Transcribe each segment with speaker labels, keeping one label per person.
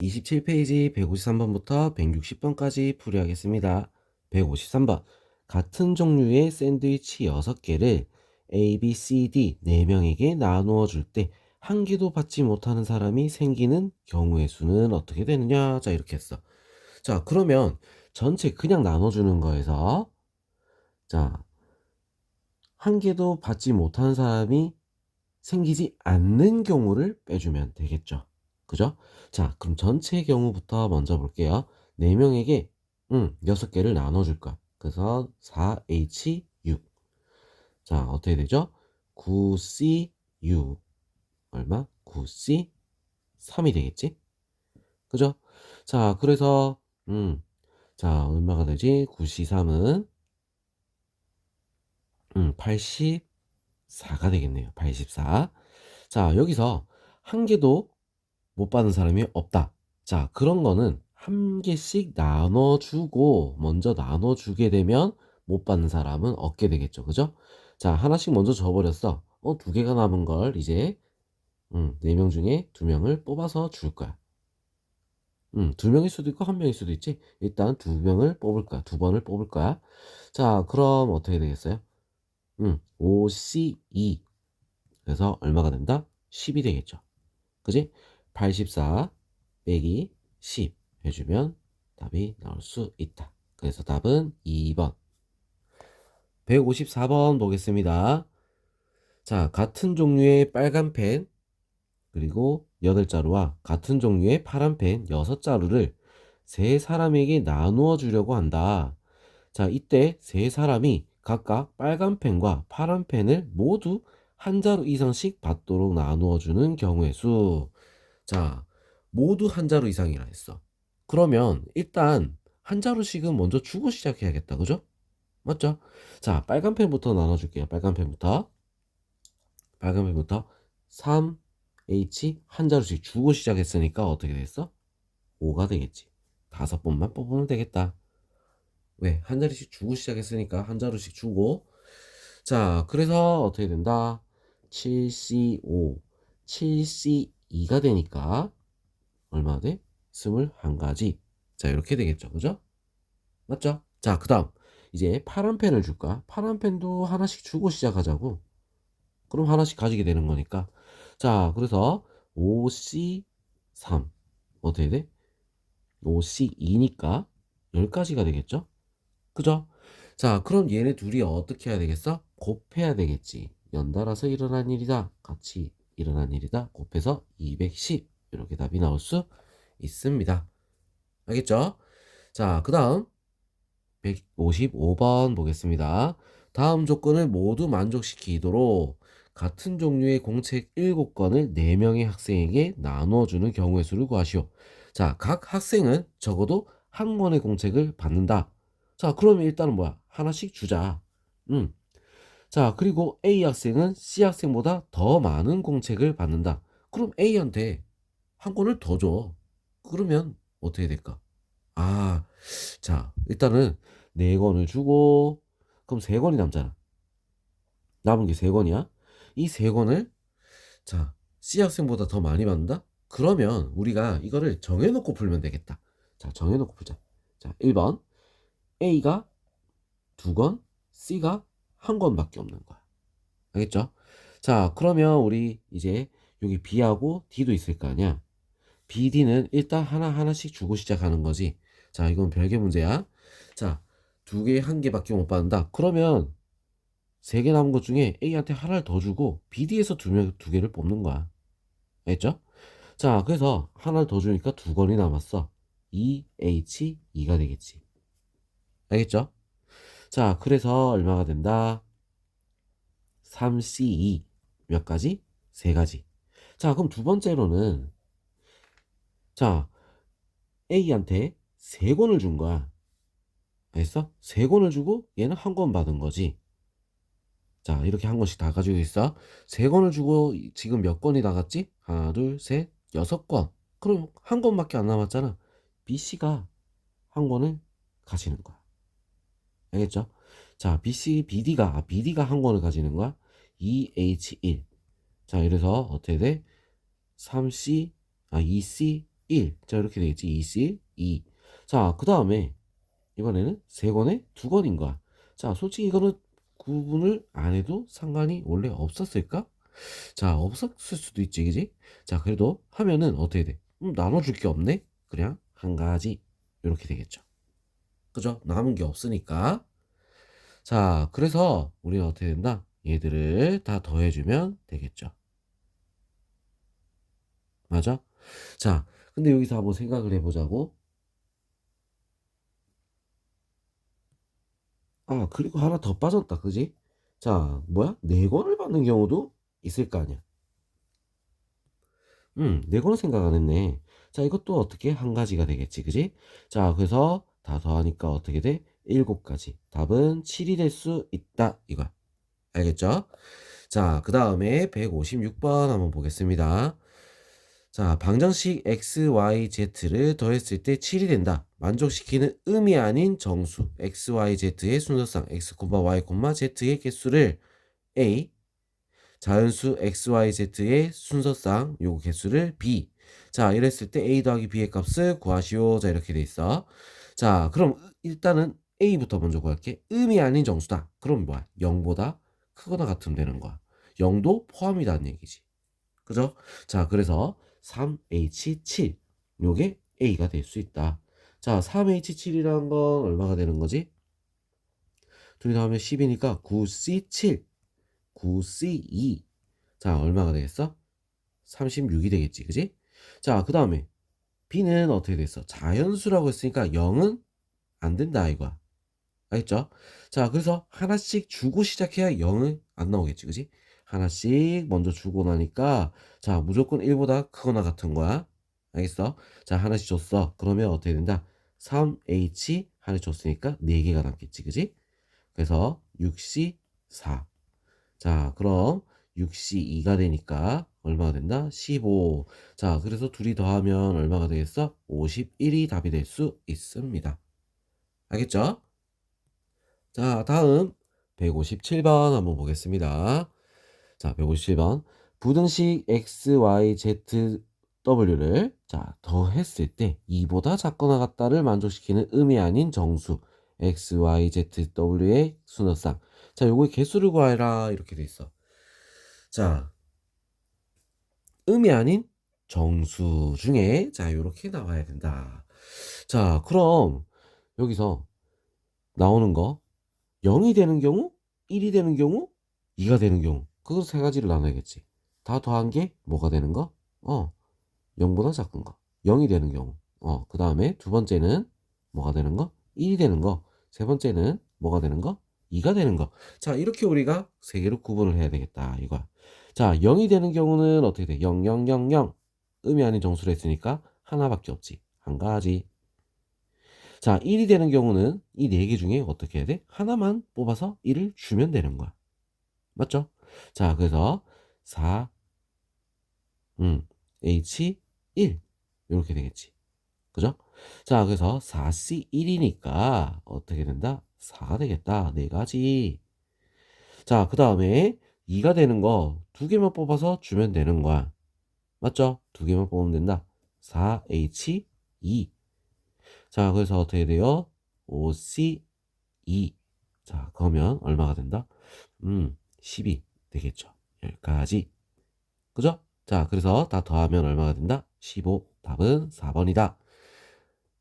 Speaker 1: 27페이지 153번부터 160번까지 풀이하겠습니다. 153번. 같은 종류의 샌드위치 6개를 A, B, C, D 4명에게 나누어 줄 때 한 개도 받지 못하는 사람이 생기는 경우의 수는 어떻게 되느냐? 자, 이렇게 했어. 자, 그러면 전체 그냥 나눠주는 거에서 자, 한 개도 받지 못하는 사람이 생기지 않는 경우를 빼주면 되겠죠. 그죠? 자, 그럼 전체 경우부터 먼저 볼게요. 4명에게, 음, 6개를 나눠줄 거야. 그래서 4H6. 자, 어떻게 되죠? 9C6. 얼마? 9C 3이 되겠지? 그죠? 자, 그래서, 음, 자, 얼마가 되지? 9C3은, 음, 84가 되겠네요. 84. 자, 여기서 한 개도 못 받은 사람이 없다. 자, 그런 거는 한 개씩 나눠주고 먼저 나눠주게 되면 못 받는 사람은 얻게 되겠죠. 그죠? 자, 하나씩 먼저 줘버렸어. 어, 두 개가 남은 걸 이제 음, 네 명 중에 두 명을 뽑아서 줄 거야. 음, 두 명일 수도 있고 한 명일 수도 있지. 일단 두 명을 뽑을 거야. 두 번을 뽑을 거야. 자, 그럼 어떻게 되겠어요? 음, 5C2. 그래서 얼마가 된다? 10이 되겠죠. 그지? 84 빼기 10 해주면 답이 나올 수 있다. 그래서 답은 2번. 154번 보겠습니다. 자, 같은 종류의 빨간 펜, 그리고 8자루와 같은 종류의 파란 펜 6자루를 세 사람에게 나누어 주려고 한다. 자, 이때 세 사람이 각각 빨간 펜과 파란 펜을 모두 한 자루 이상씩 받도록 나누어 주는 경우의 수. 자, 모두 한 자루 이상이라 했어. 그러면 일단 한 자루씩은 먼저 주고 시작해야겠다. 그죠? 맞죠? 자, 빨간 펜부터 나눠줄게요. 빨간 펜부터. 빨간 펜부터 3H 한 자루씩 주고 시작했으니까 어떻게 됐어? 5가 되겠지. 다섯 번만 뽑으면 되겠다. 왜? 한 자루씩 주고 시작했으니까 한 자루씩 주고. 자, 그래서 어떻게 된다? 7C5, 7C2가 되니까 얼마 돼? 21가지. 자, 이렇게 되겠죠. 그죠? 맞죠? 자, 그 다음. 이제 파란 펜을 줄까? 파란 펜도 하나씩 주고 시작하자고. 그럼 하나씩 가지게 되는 거니까. 자, 그래서 5C3. 어떻게 돼? 5C2니까 10가지가 되겠죠? 그죠? 자, 그럼 얘네 둘이 어떻게 해야 되겠어? 곱해야 되겠지. 연달아서 일어난 일이다. 같이 일어난 일이다. 곱해서 210. 이렇게 답이 나올 수 있습니다. 알겠죠? 자, 그 다음 155번 보겠습니다. 다음 조건을 모두 만족시키도록 같은 종류의 공책 7건을 4명의 학생에게 나누어주는 경우의 수를 구하시오. 자, 각 학생은 적어도 한 권의 공책을 받는다. 자, 그러면 일단은 뭐야? 하나씩 주자. 음. 자, 그리고 A 학생은 C 학생보다 더 많은 공책을 받는다. 그럼 A한테 한 권을 더 줘. 그러면 어떻게 될까? 아, 자, 일단은 네 권을 주고, 그럼 세 권이 남잖아. 남은 게 세 권이야. 이 세 권을, 자, C 학생보다 더 많이 받는다? 그러면 우리가 이거를 정해놓고 풀면 되겠다. 자, 정해놓고 풀자. 자, 1번. A가 두 권, C가 한 권밖에 없는 거야. 알겠죠? 자, 그러면 우리 이제 여기 B하고 D도 있을 거 아니야? B, D는 일단 하나하나씩 주고 시작하는 거지. 자, 이건 별개 문제야. 자, 두 개, 한 개밖에 못 받는다. 그러면 세 개 남은 것 중에 A한테 하나를 더 주고 B, D에서 두, 명, 두 개를 뽑는 거야. 알겠죠? 자, 그래서 하나를 더 주니까 두 권이 남았어. E, H, 2가 되겠지. 알겠죠? 자, 그래서 얼마가 된다? 3C2 몇 가지? 세 가지. 자, 그럼 두 번째로는 자, A한테 세 권을 준 거야. 알겠어? 세 권을 주고 얘는 한 권 받은 거지. 자, 이렇게 한 권씩 다 가지고 있어. 세 권을 주고 지금 몇 권이 나갔지? 하나, 둘, 셋, 여섯 권. 그럼 한 권밖에 안 남았잖아. B씨가 한 권을 가지는 거야. 알겠죠? 자, BC, BD가, 아, BD가 한 권을 가지는 거야. EH1. 자, 이래서 어떻게 돼? 3C, 아, 2C, 1. 자, 이렇게 되겠지. 2C 2. 자, 그 다음에 이번에는 세 권에 두 권인 거야. 자, 솔직히 이거는 구분을 안 해도 상관이 원래 없었을까? 자, 없었을 수도 있지, 그지? 자, 그래도 하면은 어떻게 돼? 음, 나눠줄 게 없네? 그냥 한 가지. 이렇게 되겠죠. 그죠? 남은 게 없으니까. 자, 그래서 우리는 어떻게 된다? 얘들을 다 더해주면 되겠죠. 맞아? 자, 근데 여기서 한번 생각을 해보자고. 아, 그리고 하나 더 빠졌다, 그지? 자, 뭐야? 네 권을 받는 경우도 있을 거 아니야. 음, 네 권을 생각 안 했네. 자, 이것도 어떻게 한 가지가 되겠지, 그지? 자, 그래서 다 더하니까 어떻게 돼? 일곱 가지. 답은 7이 될 수 있다, 이거야. 알겠죠? 자, 그 다음에 156번 한번 보겠습니다. 자, 방정식 x, y, z를 더했을 때 7이 된다. 만족시키는 음이 아닌 정수 x, y, z의 순서상 x, y, z의 개수를 a 자연수 x, y, z의 순서상 요거 개수를 b 자, 이랬을 때 a 더하기 b의 값을 구하시오. 자, 이렇게 돼 있어. 자, 그럼 일단은 a부터 먼저 구할게. 음이 아닌 정수다. 그럼 뭐야? 0보다 크거나 같으면 되는 거야. 0도 포함이라는 얘기지. 그죠? 자, 그래서 3H7 요게 A가 될 수 있다. 자, 3H7이라는 건 얼마가 되는 거지? 둘이 더하면 10이니까 9C7 9C2 자, 얼마가 되겠어? 36이 되겠지. 그지? 자, 그 다음에 B는 어떻게 됐어? 자연수라고 했으니까 0은 안 된다 이거야. 알겠죠? 자, 그래서 하나씩 주고 시작해야 0은 안 나오겠지. 그지? 하나씩 먼저 주고 나니까 자 무조건 1보다 크거나 같은 거야 알겠어? 자 하나씩 줬어 그러면 어떻게 된다 3H 하나 줬으니까 4개가 남겠지 그지? 그래서 6C 4 자 그럼 6C 2가 되니까 얼마가 된다? 15 자 그래서 둘이 더하면 얼마가 되겠어? 51이 답이 될 수 있습니다 알겠죠? 자 다음 157번 한번 보겠습니다 자, 157번. 부등식 x, y, z, w를 자, 더했을 때 2보다 작거나 같다를 만족시키는 음이 아닌 정수 x, y, z, w의 순서상. 자, 요거의 개수를 구하라 이렇게 돼 있어. 자, 음이 아닌 정수 중에 자, 요렇게 나와야 된다. 자, 그럼 여기서 나오는 거 0이 되는 경우, 1이 되는 경우, 2가 되는 경우 그거 세 가지를 나눠야겠지. 다 더한 게 뭐가 되는 거? 어, 0보다 작은 거. 0이 되는 경우. 어, 그 다음에 두 번째는 뭐가 되는 거? 1이 되는 거. 세 번째는 뭐가 되는 거? 2가 되는 거. 자, 이렇게 우리가 세 개로 구분을 해야 되겠다. 이거야. 자, 0이 되는 경우는 어떻게 돼? 0, 0, 0, 0. 음이 아닌 정수로 했으니까 하나밖에 없지. 한 가지. 자, 1이 되는 경우는 이 네 개 중에 어떻게 해야 돼? 하나만 뽑아서 1을 주면 되는 거야. 맞죠? 자, 그래서 4, 음, H 1 이렇게 되겠지. 그죠? 자, 그래서 4C 1이니까 어떻게 된다? 4가 되겠다. 네 가지. 자, 그 다음에 2가 되는 거 두 개만 뽑아서 주면 되는 거야. 맞죠? 두 개만 뽑으면 된다. 4H 2. 자, 그래서 어떻게 돼요? 5C 2. 자, 그러면 얼마가 된다? 음, 12. 되겠죠. 여기까지. 그죠? 자, 그래서 다 더하면 얼마가 된다? 15. 답은 4번이다.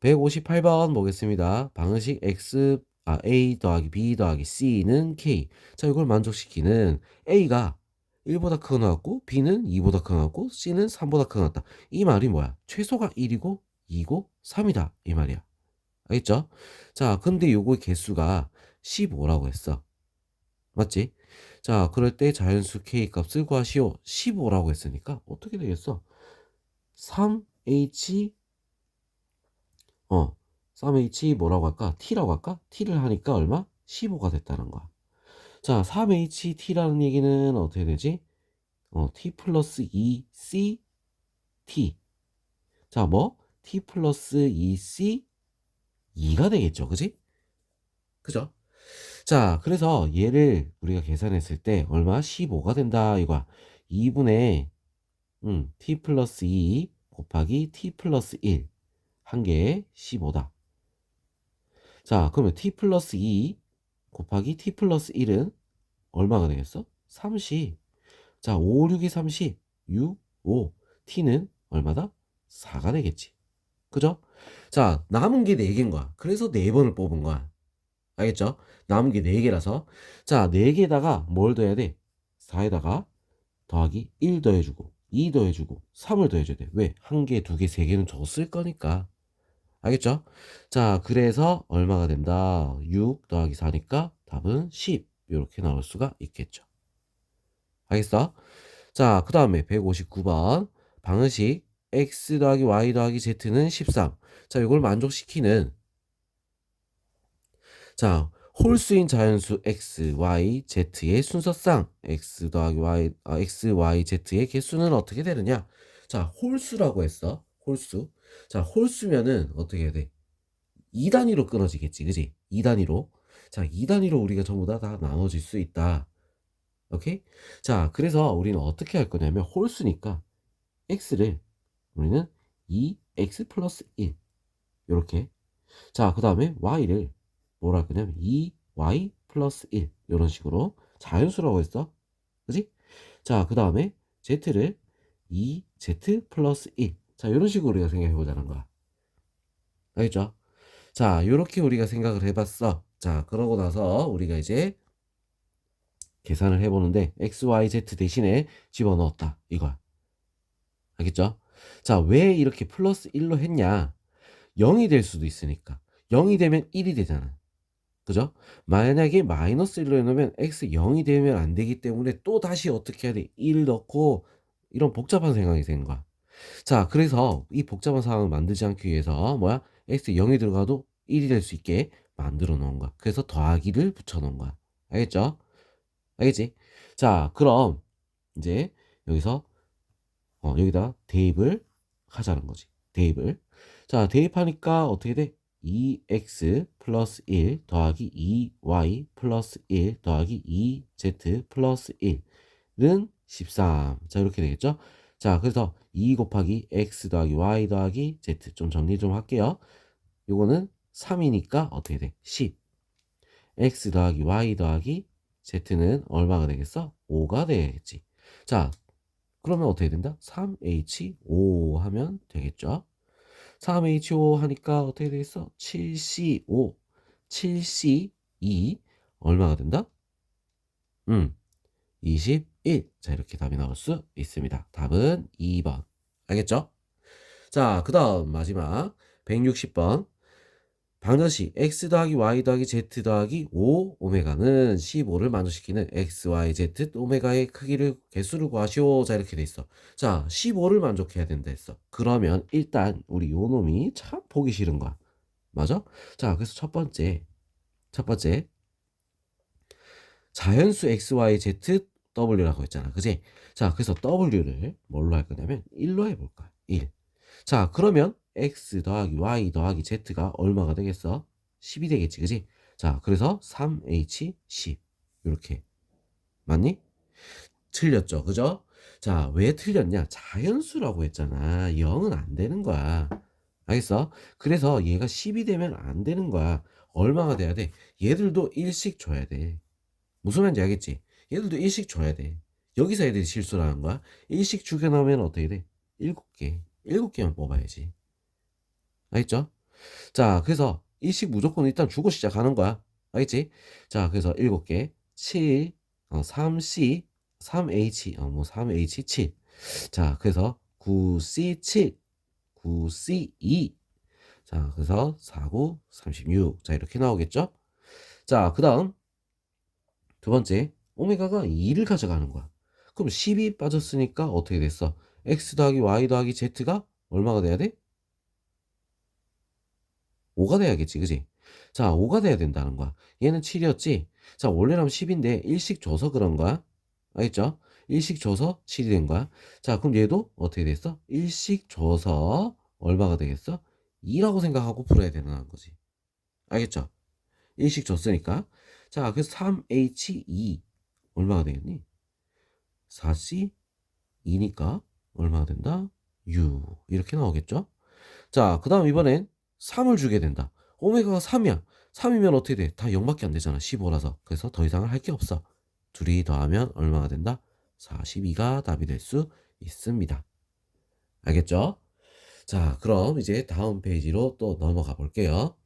Speaker 1: 158번 보겠습니다. 방정식 x 아, a 더하기 b 더하기 c는 k. 자, 이걸 만족시키는 a가 1보다 크거나 같고 b는 2보다 크거나 같고 c는 3보다 크거나 같다. 이 말이 뭐야? 최소가 1이고 2고 3이다. 이 말이야. 알겠죠? 자, 근데 요거 개수가 15라고 했어. 맞지? 자, 그럴 때 자연수 k 값을 구하시오. 15라고 했으니까 어떻게 되겠어? 3h 어 3h 뭐라고 할까? t라고 할까? t를 하니까 얼마? 15가 됐다는 거야. 자, 3ht라는 얘기는 어떻게 되지? 어, t 플러스 2c t. 자, 뭐? t 플러스 2c 2가 되겠죠. 그지? 그죠? 자, 그래서 얘를 우리가 계산했을 때 얼마? 15가 된다. 이거야. 2분의 음, t 플러스 2 곱하기 t 플러스 1 한 개에 15다. 자, 그러면 t 플러스 2 곱하기 t 플러스 1은 얼마가 되겠어? 30. 자, 5, 6이 30, 6, 5. t는 얼마다? 4가 되겠지. 그죠? 자, 남은 게 4개인 거야. 그래서 4번을 뽑은 거야. 알겠죠? 남은 게 4개라서. 자, 4개에다가 뭘 더해야 돼? 4에다가 더하기 1 더해주고, 2 더해주고, 3을 더해줘야 돼. 왜? 한 개, 두 개, 세 개는 줬을 거니까. 알겠죠? 자, 그래서 얼마가 된다? 6 더하기 4니까 답은 10. 이렇게 나올 수가 있겠죠. 알겠어? 자, 그 다음에 159번. 방정식 x 더하기 y 더하기 z는 13. 자, 이걸 만족시키는 자, 홀수인 자연수 x, y, z의 순서상 x 더하기 y, 아, x, y, z의 개수는 어떻게 되느냐? 자, 홀수라고 했어. 홀수. 자, 홀수면은 어떻게 해야 돼? 2단위로 끊어지겠지. 그지? 2단위로. 자, 2단위로 우리가 전부 다, 다 나눠질 수 있다. 오케이? 자, 그래서 우리는 어떻게 할 거냐면 홀수니까 x를 우리는 2x 플러스 1 이렇게 자, 그 다음에 y를 뭐라 할 거냐면 2y 플러스 1 이런 식으로 자연수라고 했어. 그지? 자, 그 다음에 z를 2z 플러스 1 자, 이런 식으로 우리가 생각해 보자는 거야. 알겠죠? 자, 이렇게 우리가 생각을 해봤어. 자, 그러고 나서 우리가 이제 계산을 해보는데 x, y, z 대신에 집어넣었다. 이거야. 알겠죠? 자, 왜 이렇게 플러스 1로 했냐? 0이 될 수도 있으니까. 0이 되면 1이 되잖아. 그죠? 만약에 마이너스 1로 해놓으면 x 0이 되면 안 되기 때문에 또 다시 어떻게 해야 돼? 1 넣고 이런 복잡한 생각이 된 거야. 자, 그래서 이 복잡한 상황을 만들지 않기 위해서 뭐야? x 0이 들어가도 1이 될 수 있게 만들어 놓은 거야. 그래서 더하기를 붙여 놓은 거야. 알겠죠? 알겠지? 자, 그럼 이제 여기서 어, 여기다 대입을 하자는 거지. 대입을. 자, 대입하니까 어떻게 돼? 2x 플러스 1 더하기 2y 플러스 1 더하기 2z 플러스 1은 13. 자, 이렇게 되겠죠? 자, 그래서 2 곱하기 x 더하기 y 더하기 z 좀 정리 좀 할게요. 요거는 3이니까 어떻게 돼? 10. x 더하기 y 더하기 z는 얼마가 되겠어? 5가 되겠지. 자, 그러면 어떻게 된다? 3H5 하면 되겠죠? 3H5 하니까 어떻게 되겠어? 7C5, 7C2 얼마가 된다? 음, 21. 자, 이렇게 답이 나올 수 있습니다. 답은 2번. 알겠죠? 자, 그 다음 마지막 160번. 방정식 x 더하기 y 더하기 z 더하기 5 오메가는 15를 만족시키는 x, y, z 오메가의 크기를 개수를 구하시오. 자 이렇게 돼 있어. 자 15를 만족해야 된다 했어. 그러면 일단 우리 요 놈이 참 보기 싫은 거야. 맞아? 자 그래서 첫 번째 첫 번째 자연수 x, y, z w라고 했잖아. 그지? 자 그래서 w를 뭘로 할 거냐면 1로 해볼 거야. 1. 자 그러면 x 더하기 y 더하기 z가 얼마가 되겠어? 10이 되겠지, 그지? 자, 그래서 3h10 이렇게 맞니? 틀렸죠, 그죠? 자, 왜 틀렸냐? 자연수라고 했잖아. 0은 안 되는 거야. 알겠어? 그래서 얘가 10이 되면 안 되는 거야. 얼마가 돼야 돼? 얘들도 1씩 줘야 돼. 무슨 말인지 알겠지? 얘들도 1씩 줘야 돼. 여기서 애들이 실수를 는 거야. 1씩 죽여놓으면 어떻게 돼? 7개. 7개만 뽑아야지. 알겠죠? 자, 그래서 일식 무조건 일단 주고 시작하는 거야. 알겠지? 자, 그래서 7개. 7, 어, 3C, 3H, 어, 뭐 3H7. 자, 그래서 9C7, 9C2. 자, 그래서 49, 36. 자, 이렇게 나오겠죠? 자, 그 다음 두 번째, 오메가가 2를 가져가는 거야. 그럼 10이 빠졌으니까 어떻게 됐어? x 더하기 y 더하기 z가 얼마가 돼야 돼? 5가 돼야겠지, 그지? 자, 5가 돼야 된다는 거야. 얘는 7이었지? 자, 원래라면 10인데 1씩 줘서 그런 거야. 알겠죠? 1씩 줘서 7이 된 거야. 자, 그럼 얘도 어떻게 됐어? 1씩 줘서 얼마가 되겠어? 2라고 생각하고 풀어야 되는 거지. 알겠죠? 1씩 줬으니까. 자, 그래서 3H2 얼마가 되겠니? 4C 2니까 얼마가 된다? 6 이렇게 나오겠죠? 자, 그 다음 이번엔 3을 주게 된다. 오메가가 3이야. 3이면 어떻게 돼? 다 0밖에 안 되잖아. 15라서. 그래서 더 이상을 할 게 없어. 둘이 더하면 얼마가 된다? 42가 답이 될 수 있습니다. 알겠죠? 자, 그럼 이제 다음 페이지로 또 넘어가 볼게요.